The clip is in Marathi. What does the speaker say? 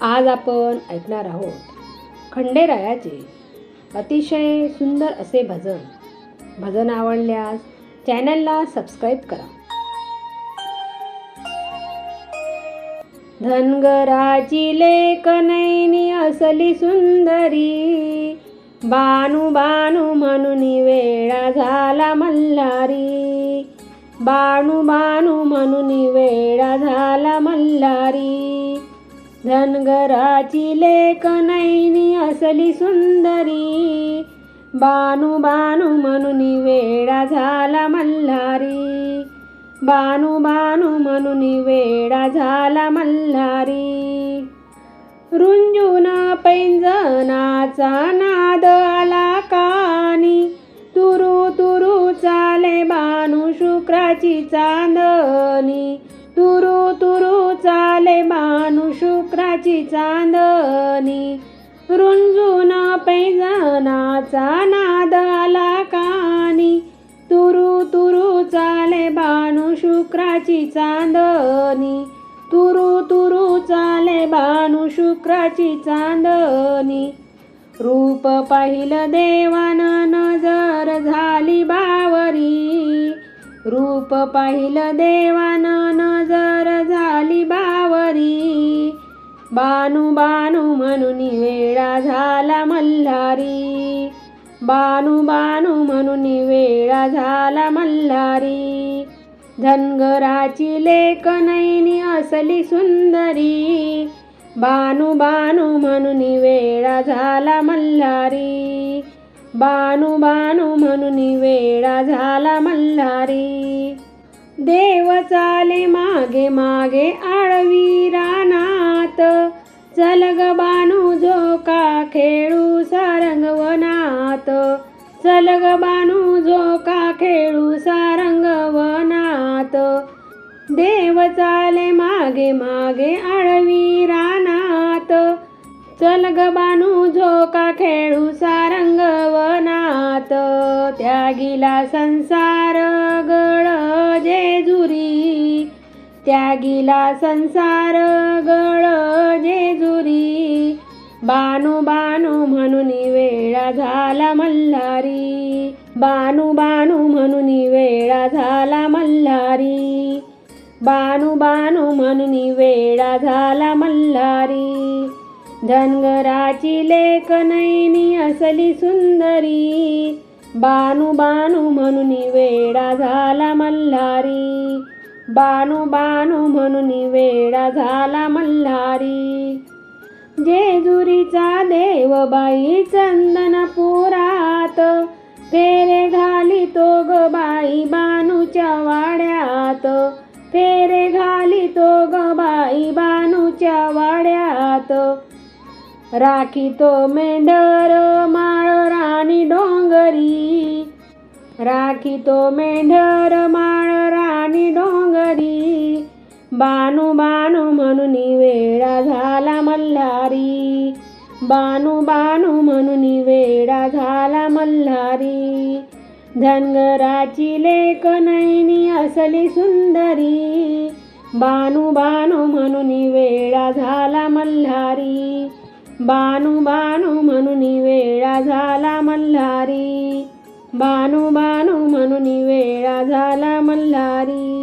आज आपण ऐकणार आहोत खंडेरायाचे अतिशय सुंदर असे भजन. भजन आवडल्यास चॅनलला सबस्क्राईब करा. धनगराची लेखनैनी असली सुंदरी. बानू बानू म्हणून वेळा झाला मल्हारी. बाणू बानू म्हणून वेळा झाला मल्हारी. धनगराची लेखनैनी असली सुंदरी. बानू बानू म्हणून वेळा झाला मल्हारी. बानू बानू म्हणून वेळा झाला मल्हारी. रुंजून पैंजनाचा नाद आला कानी. तुरु तुरु चाले बानू शुक्राची चांदणी तुरु तुरु चाले बानू शुक्राची चांदणी रुंजून पैजनाचा नाद आला कानी. तुरु तुरु चाले बानू शुक्राची चांदणी तुरु तुरु चाले बानू शुक्राची चांदणी रूप पाहिलं देवान नजर झाली बावरी. रूप पाहिलं देवान नजर झाली बावरी बानू बानू म्हणून वेळा झाला मल्हारी. बानू बानू म्हणून वेळा झाला मल्हारी. धनगराची लेखनैनी असली सुंदरी. बानू बानू म्हणून वेळा झाला मल्हारी. बानू बानू म्हणून वेळा झाला मल्हारी. देव चाले मागे मागे आळवी रानात. चल ग बानू झोका खेळू सारंगवनात. चल ग बानू झोका खेळू सारंगवनात. देव चाले मागे मागे आळवी रानात. चल ग बानू झोका खेळू सारंगवनात. त्यागिला संसार गळ जेजुरी. त्यागिला संसार गळ जेजुरी. बानू बानू म्हणून वेळा झाला मल्हारी. बानू बानू म्हणून वेळा झाला मल्हारी. बानू बानू म्हणून वेळा झाला मल्हारी. धनगराची लेखनैनी असली सुंदरी. बानू बानू म्हणून वेडा झाला मल्हारी. बानू बानू म्हणून वेडा झाला मल्हारी. जेजुरीचा देव बाई चंदनपुरात फेरे घाली तो ग बाई बानूच्या वाड्यात. फेरे घाली तो ग बाई बानूच्या वाड्यात. राखी तो मेंढर माळ राणी डोंगरी. राखी तो मेंढर माळ राणी डोंगरी. बानू बानू म्हणून वेळा झाला मल्हारी. बानू बानू म्हणून वेळा झाला मल्हारी. धनगराची लेखनैनी असली सुंदरी. बानू बानू म्हणून वेळा झाला मल्हारी. बानू बानू म्हणून वेळा झाला मल्हारी. बानू बानू म्हणून वेळा झाला मल्हारी.